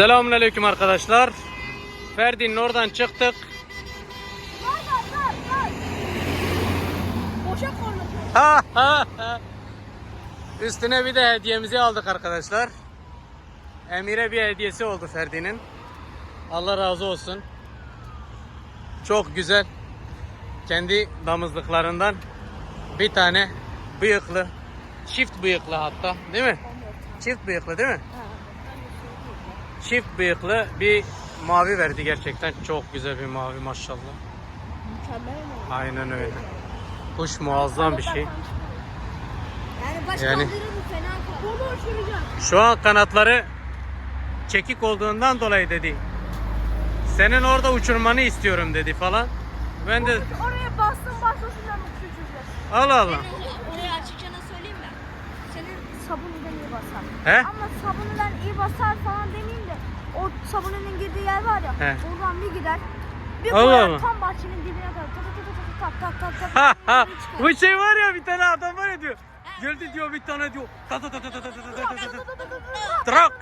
Selamünaleyküm arkadaşlar. Ferdi'nin oradan çıktık. Ha. Üstüne bir de hediyemizi aldık arkadaşlar. Emir'e bir hediyesi oldu Ferdi'nin. Allah razı olsun. Çok güzel. Kendi damızlıklarından bir tane bıyıklı. Çift bıyıklı hatta değil mi? Çift bıyıklı değil mi? Çift bıyıklı bir mavi verdi gerçekten. Çok güzel bir mavi maşallah. Mükemmel mi? Aynen öyle. Kuş muazzam bir şey. Yani baş fena. Şu an kanatları çekik olduğundan dolayı dedi. Senin orada uçurmanı istiyorum dedi falan. Ben de Oraya bastın basmasından uçuracak. Allah Allah. Oraya açıkçana söyleyeyim mi? Senin sabunundan iyi basar. He? Ama sabunundan iyi basar falan demeyeyim de o sabunun girdiği yer var ya He. oradan bir gider. Bir Allah koyar Allah. tam bahçenin dibine kadar tak tak tak tak tak tak tak tak. Bu şey var ya bir tane adam var ya diyor. Geldi diyor bir tane diyor. Ta ta ta ta ta ta ta ta ta ta ta. Trak.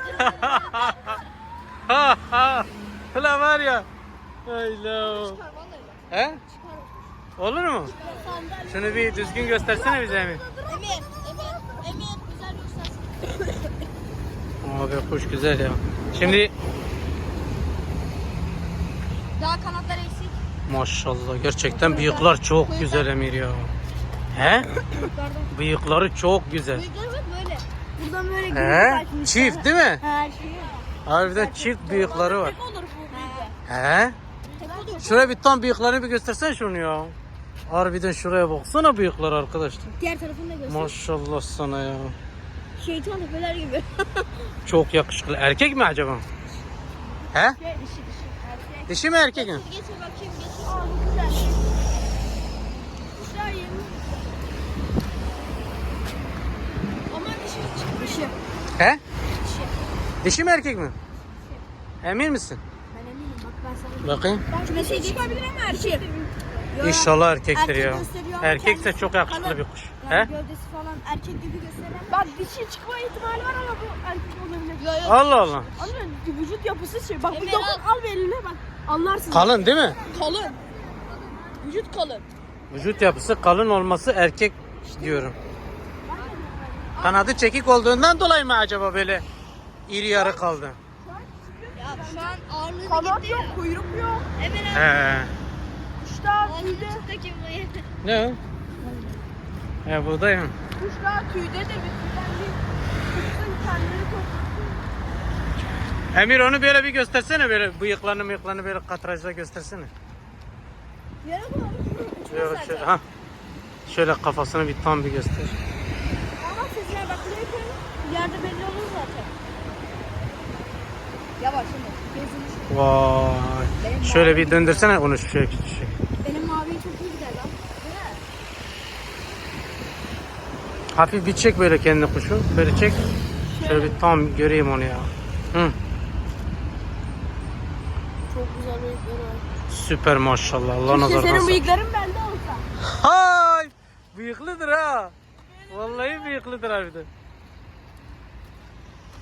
Ha ha. Ulan var ya. Vallahi. He? Olur mu? Şunu bir düzgün göstersene bize Emir, Emir güzel göstersin. Abi kuş güzel ya. Şimdi Daha kanatlar eksik. maşallah gerçekten bıyıklar çok güzel Emir ya. He? Yukarıdan. Bıyıkları çok güzel. Bıyıkları bak böyle. Buradan böyle. Çift değil mi? Her şey. Harbiden çift bıyıkları var. Tek olur bu bıyığı. He? Tek olur. Şuraya bir tam bıyıklarını bir göstersen şunu ya. Harbiden şuraya baksana bıyıklar arkadaşlar. Diğer tarafını da göster. Maşallah sana ya. Şeytan tepeler gibi. Çok yakışıklı. Erkek mi acaba? He? Şey, dişi dişi. Erkek. Dişi mi erkek mi? Getir bakayım getir. Aa bu güzel. Kuşlar dişi dişi. Dişi. He? Dişi. Dişi mi erkek mi? Emin misin? Ben eminim bak ben sana. Bakayım. Ben kümesi çıkabilir ama erkek. İnşallah erkektir Erkek ya. gösteriyor ama Erkekse kendisi çok yakışıklı kalın. bir kuş. Yani He? gövdesi falan erkek gibi gösteren. Bak dişi çıkma ihtimali var ama bu erkek olabilir. Yok yok. Allah Allah. Anladın Vücut yapısı şey. Bak bir dokun al bir eline bak. Anlarsın. Kalın değil mi? Kalın. Vücut kalın. Vücut yapısı kalın olması erkek diyorum. Kanadı çekik olduğundan dolayı mı acaba böyle iri yarı kaldı? Ya şu an ağırlığı Kanat yok, kuyruk yok. Evet He. Kuşlar tüyde. Ne o? He buradayım. Kuşlar tüyde de bir tüyden bir kuşsun kendini topluyor. Emir onu böyle bir göstersene böyle bıyıklarını mıyıklarını böyle katrajda göstersene. Yere koy. Şöyle, şöyle, ha. şöyle kafasını bir tam bir göster. Ama sesler bak. Yerde belli olur zaten. Yavaş şimdi. Geziniş. Vay. Şöyle bir döndürsene onu şöyle şey. Benim maviye çok iyi gider lan. Değil mi? Hafif bir çek böyle kendi kuşu. Böyle çek. Şöyle bir tam göreyim onu ya. Hı. Çok güzel bıyıkları var. Süper maşallah. Allah Keşke nazardan senin saklasın. bıyıkların bende olsa. Hay! Bıyıklıdır ha. Vallahi bıyıklıdır harbiden.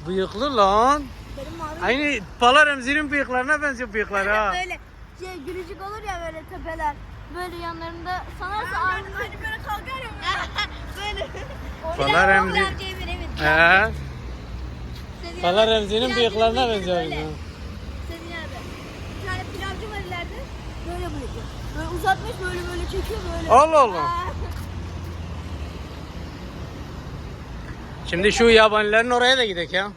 Bıyıklı lan. Benim mavi Aynı Pala Remzi'nin bıyıklarına benziyor bıyıkları ha. böyle şey gülücük olur ya böyle tepeler. Böyle yanlarında sanarsa aynı. Hani böyle kalkar ya böyle. Pala Remzi. He. Yanında Remzi'nin bıyıklarına benziyor. Senin yanında. Bir tane pilavcı var ileride. Böyle bıyıklı. Böyle uzatmış böyle böyle çekiyor böyle. Allah Allah. Şimdi şu yabanilerin oraya da gidelim ya.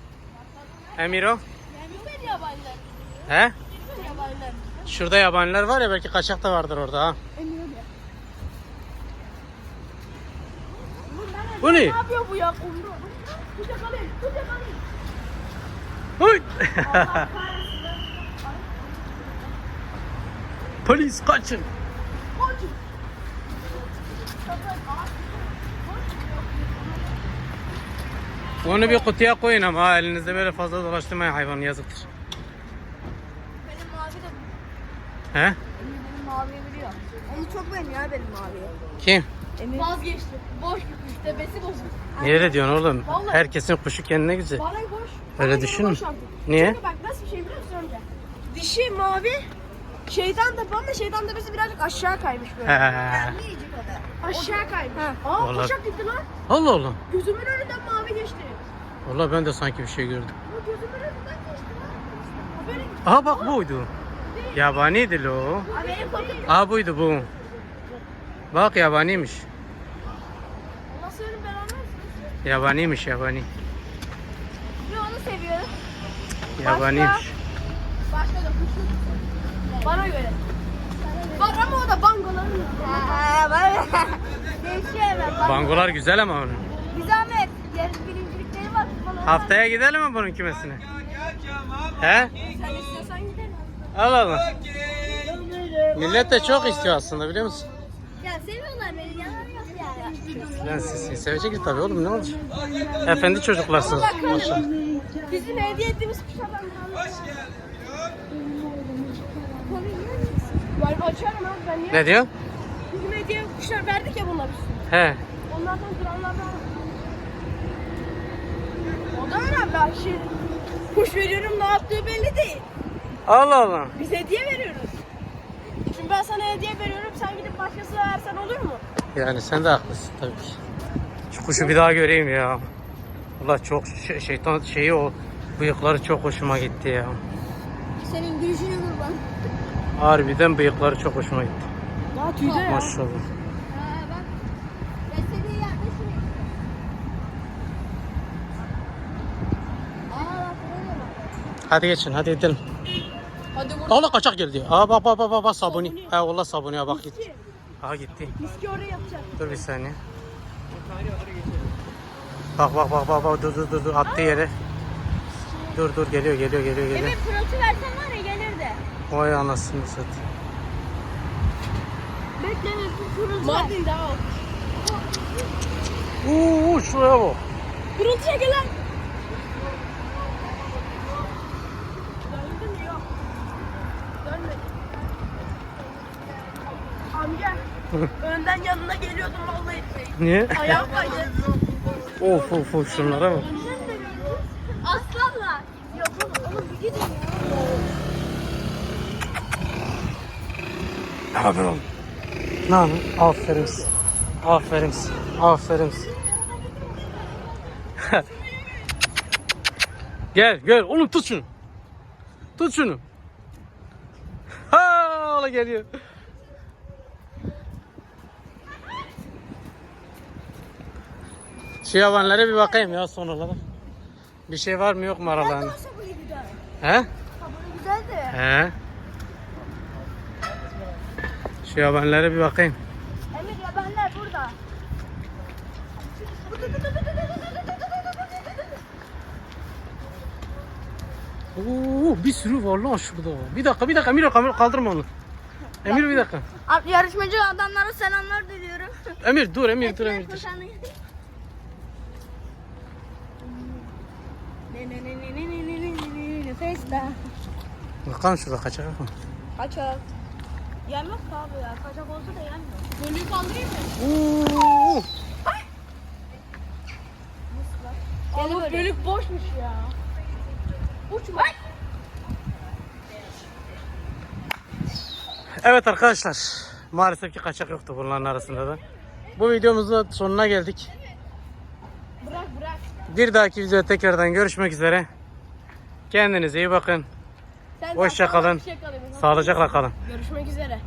Emiro. Yani yabaniler. He? Şurada yabaniler var ya belki kaçak da vardır orada ha. Bu ne? Ne yapıyor bu ya? Kumru. Kucak alayım, kucak alayım. Huy! Allah kahretsin. Polis kaçın. Koçum. Onu bir kutuya koyun ama elinizde böyle fazla dolaştırmayın hayvanı yazıktır. Benim mavi de He? benim Maviyi biliyor. Onu çok beğeniyor ya benim maviyi. Kim? Vazgeçti. Boş gitmiş. Tepesi bozuk. Nereye diyorsun oğlum? Vallahi. Herkesin kuşu kendine güzel. Bana boş. Öyle Bana düşünme. boş artık. Niye? Çünkü bak nasıl bir şey biliyor musun önce? Dişi mavi. Şeytan tepe ama şeytan tepesi birazcık aşağı kaymış böyle. He. O da. Aşağı kaymış. Aa Vallahi- kuşak gitti lan. Allah Allah. Gözümün önünden mavi geçti. Vallahi ben de sanki bir şey gördüm. Ama gözümün önünden geçti lan. Haberin Aha bak buydu. Yabaniydi lo. Korktum. Aha buydu bu. Bak yabaniymiş. Yabaniymiş yabani. Bir onu seviyorum. Yabaniymiş. Başka da kuşun. Bana göre. Var ama o da bangoların. Değişiyor. Bangolar güzel ama onun. Bir zahmet. Yarın birincilikleri var. Haftaya gidelim mi bunun kümesine? He? Sen istiyorsan gidelim. Al Allah. Millet de çok istiyor aslında biliyor musun? Ya seviyorlar beni. Yalan yok yani. Ben sizi sevecekler tabii oğlum ne olacak? Efendi çocuklarsınız maşallah. Bizim hediye ettiğimiz kuşlardan Ben açarım abi ben niye? Ne diyor? Bizim hediye kuşlar verdik ya bunlar biz. He. Onlardan duranlardan. O da önemli abi şey. Kuş veriyorum ne yaptığı belli değil. Allah Allah. Biz hediye veriyoruz. Şimdi ben sana hediye veriyorum sen gidip başkasına versen olur mu? Yani sen de haklısın tabii ki. Şu kuşu bir daha göreyim ya. Allah çok şey- şeytan şeyi o bıyıkları çok hoşuma gitti ya. Senin gülüşünü kurban. Harbiden bıyıkları çok hoşuma gitti. Daha tüyde ya. Maşallah. Hadi geçin hadi gidelim. Hadi vur. Allah kaçak geldi. Aa bak bak bak bak, bak sabuni. He Allah sabuni ya bak gitti. Aha gitti. Miski oraya yapacak. Dur bir saniye. Bak bak bak bak bak dur dur dur dur attığı yere. Dur dur geliyor geliyor geliyor geliyor. Emir pırıltı versen var ya gelirdi. Vay anasını satayım. Bekle pırıltı ver. Mardin daha o. Uuu şuraya bak. Pırıltı çekil Önden yanına geliyordum vallahi. Niye? Ayağım kaydı. of of of şunlara bak. Aslanla. Yok oğlum, oğlum bir gidin ya. Ne haber oğlum? Ne haber? Aferin size. Aferin size. Aferin size. gel gel oğlum tut şunu. Tut şunu. Ha ola geliyor. Şu yabanlara bir bakayım ya son olarak. Bir şey var mı yok mu aralarında? He? Güzeldi. He? Şu yabanlara bir bakayım. Emir yabanlar burada. Oo, bir sürü var lan şurada. Bir dakika bir dakika Emir kamera kaldırma onu. Emir bir dakika. Yarışmacı adamlara selamlar diliyorum. Emir dur Emir dur Emir dur. Festa. Bakalım şurada kaçak mu? Kaçak. Yenmez ki abi ya. Kaçak olsa da yenmiyor. Gönlü kaldırayım mı? Oo. Ama bölük boşmuş ya. Uçma. Evet arkadaşlar. Maalesef ki kaçak yoktu bunların arasında da. Bu videomuzun sonuna geldik. Bir dahaki videoda tekrardan görüşmek üzere. Kendinize iyi bakın. Sen Hoşça kalın. şey. Sağlıcakla kalın. Görüşmek üzere.